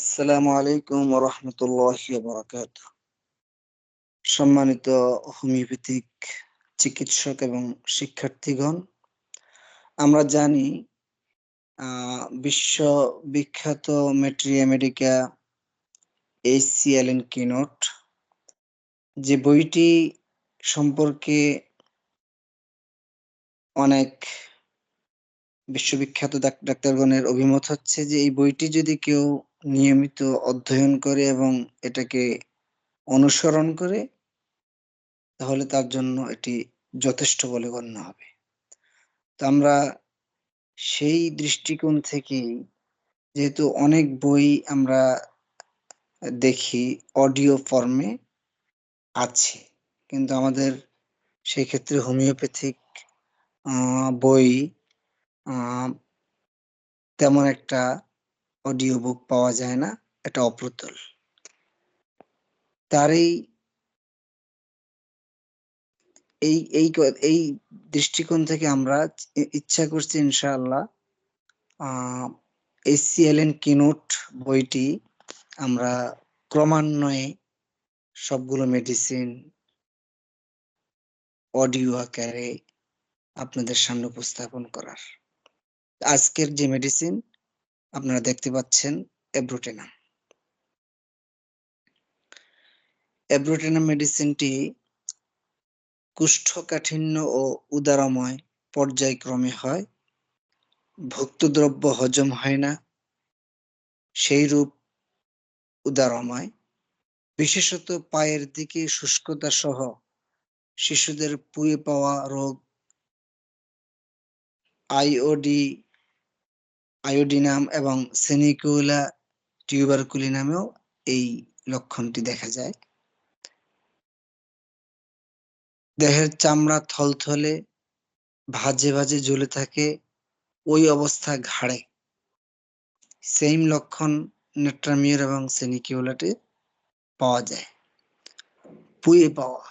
আসসালামু আলাইকুম রহমতুল্লাহ বরাকাত সম্মানিত হোমিওপ্যাথিক চিকিৎসক এবং শিক্ষার্থীগণ, আমরা জানি বিশ্ব বিখ্যাত মেট্রিয়া মেডিকা এইচসিএলএন কিনোট যে বইটি সম্পর্কে অনেক বিশ্ববিখ্যাত ডাক্তারগণের অভিমত হচ্ছে যে এই বইটি যদি কেউ নিয়মিত অধ্যয়ন করে এবং এটাকে অনুসরণ করে, তাহলে তার জন্য এটি যথেষ্ট বলে গণ্য হবে। তো আমরা সেই দৃষ্টিকোণ থেকেই যেহেতু অনেক বই আমরা দেখি অডিও ফর্মে আছে, কিন্তু আমাদের সেই ক্ষেত্রে হোমিওপ্যাথিক বই তেমন একটা অডিও বুক পাওয়া যায় না, এটা অপ্রতুল। তার এই এই এই এই দৃষ্টিকোণ থেকে আমরা ইচ্ছা করছি ইনশাআল্লাহ এসিএলএন কিনোট বইটি আমরা ক্রমান্বয়ে সবগুলো মেডিসিন অডিও আকারে আপনাদের সামনে উপস্থাপন করার। আজকের যে মেডিসিন আপনারা দেখতে পাচ্ছেন এব্রোটেনাম এব্রোটেনাম মেডিসিনটি কুষ্ঠকাঠিন্য ও উদারময় পর্যায়ক্রমে হয়। ভুক্ত দ্রব্য হজম হয় না। সেই রূপ উদারময়। বিশেষত পায়ের দিকে শুষ্কতা সহ শিশুদের পুয়ে পাওয়া রোগ। আইওডি আয়োডিনাম এবং সেনিকুলা টিউবারকুলি নামেও এই লক্ষণটি দেখা যায়। দেহের চামড়া থলথলে, ভাজে ভাজে জ্বলে থাকে, ওই অবস্থা ঘাড়ে। সেম লক্ষণ নেট্রামিয়ার এবং সেনিকিউলাটে পাওয়া যায়। পুয়ে পাওয়া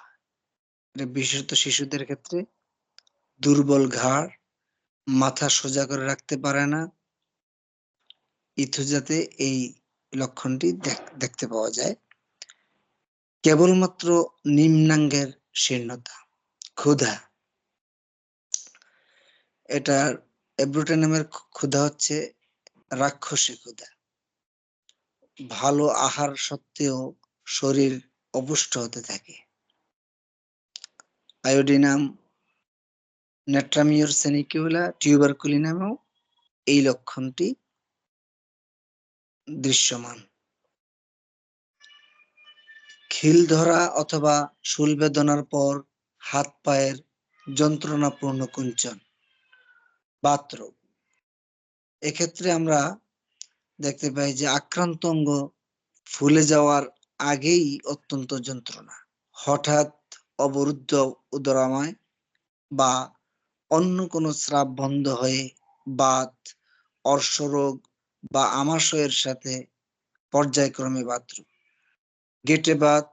বিশেষত শিশুদের ক্ষেত্রে। দুর্বল ঘাড়, মাথা সোজা করে রাখতে পারে না ইথুজাতে এই লক্ষণটি দেখতে পাওয়া যায়। কেবলমাত্র নিম্নাঙ্গের শীর্ণতা, ক্ষুধা। এটার এব্রোটেনামের ক্ষুধা হচ্ছে রাক্ষসী ক্ষুধা। ভালো আহার সত্ত্বেও শরীর অপুষ্ট হতে থাকে। আয়োডিনাম নেট্রামিওর সেনিকিউলা টিউবারকুলি নামেও এই লক্ষণটি দৃশ্যমান। খিল ধরা অথবা শুল বেদনার পর হাত পায়ের যন্ত্রণাপূর্ণ কুঞ্চন। বাতরোগ এক্ষেত্রে আমরা দেখতে পাই যে আক্রান্ত অঙ্গ ফুলে যাওয়ার আগেই অত্যন্ত যন্ত্রণা। হঠাৎ অবরুদ্ধ উদরাময় বা অন্য কোনো স্রাব বন্ধ হয়ে বাত, অর্শরোগ বা আমাশয়ের সাথে পর্যায়ক্রমে বাথরুম গেটে বাত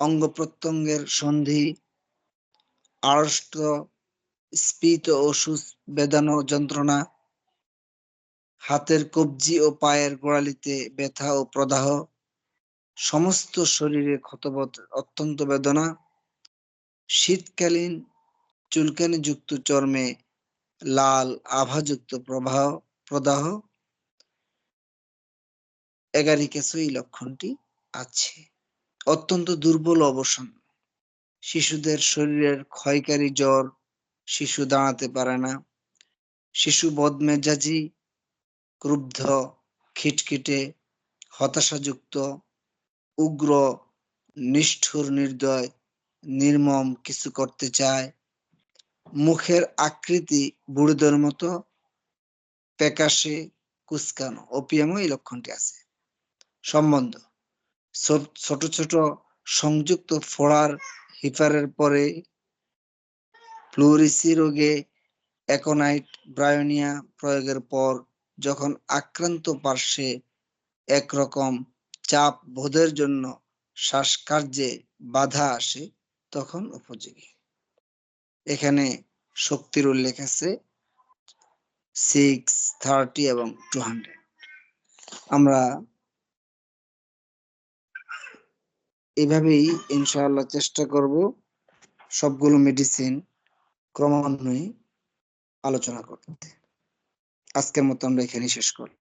অঙ্গ প্রত্যঙ্গের সন্ধি, আড়ষ্ট স্পিত ও বেদানো যন্ত্রণা, হাতের কবজি ও পায়ের গোড়ালিতে ব্যথা ও প্রদাহ, সমস্ত শরীরে ক্ষতবোধ, অত্যন্ত বেদনা, শীতকালীন চুলকানি যুক্ত চর্মে লাল আভাযুক্ত প্রবাহ, প্রদাহ এগারিকেসও এই লক্ষণটি আছে। অত্যন্ত দুর্বল অবসান। শিশুদের শরীরের ক্ষয়কারী জ্বর শিশু দাঁড়াতে পারে না। শিশু বদমেজাজি, ক্রুব্ধ, খিটখিটে, হতাশাযুক্ত, উগ্র, নিষ্ঠুর নির্দয়, নির্মম কিছু করতে চায়। মুখের আকৃতি বুড়োদের মতো প্যাকাশে কুচকানো। ওপিয়ামও এই লক্ষণটি আছে। সম্বন্ধ। ছোট ছোট সংযুক্ত ফোড়ার হিপারের পরে ফ্লুরিসি রোগে একনাইট ব্রায়োনিয়া প্রয়োগের পর যখন আক্রান্ত পার্শ্বে একরকম চাপ বোধের জন্য শ্বাসকার্যে বাধা আসে, তখন উপযোগী। এখানে শক্তির উল্লেখ আছে সিক্স, থার্টি এবং টু হান্ড্রেড। আমরা এভাবেই ইনশাআল্লাহ চেষ্টা করব সবগুলো মেডিসিন ক্রমান্বয়ে আলোচনা করতে। আজকের মতো আমরা এখানেই শেষ করি।